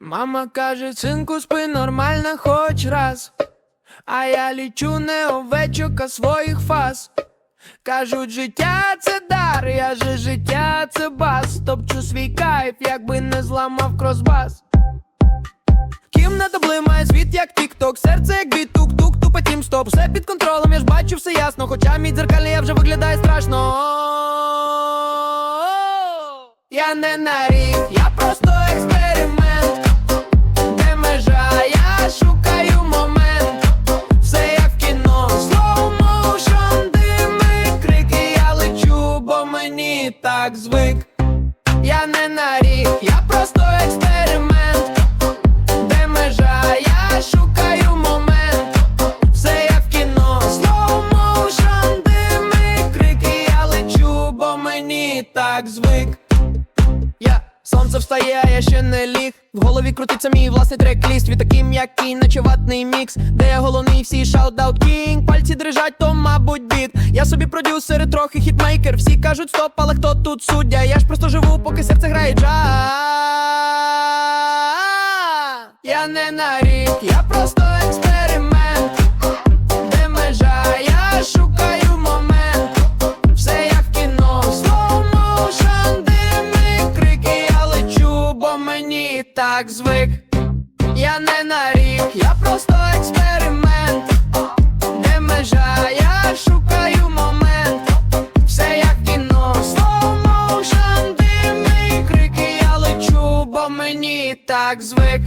Мама каже, синку, спи нормально хоч раз. А я лічу не овечок, а своїх фаз. Кажуть, життя це дар, я же життя це бас. Топчу свій кайф, якби не зламав кросбас. Кімната блимає світ, як тік-ток, серце як бій тук-тук, тупо тім стоп. Все під контролем, я ж бачу все ясно. Хоча мій дзеркалі я вже виглядає страшно. Я не на рік, я просто експеримент. Так звик. Я не на рік, я просто експеримент. Де межа, я шукаю момент. Все як в кіно, slow motion, дими, крики, я лечу, бо мені так звик. Сонце встає, а я ще не ліг. В голові крутиться мій власний трек-ліст Від таким наче ватний мікс, де я головний всі шаут-аут кінг Пальці дрижать, то мабуть біт. Я собі продюсер і трохи хітмейкер. Всі кажуть стоп, але хто тут суддя? Я ж просто живу, поки серце грає джаз. Я не на рік, я просто так звик. Я не на рік, я просто експеримент. Де межа, я шукаю момент. Все як кіно, slow motion, крики, я лечу, бо мені так звик.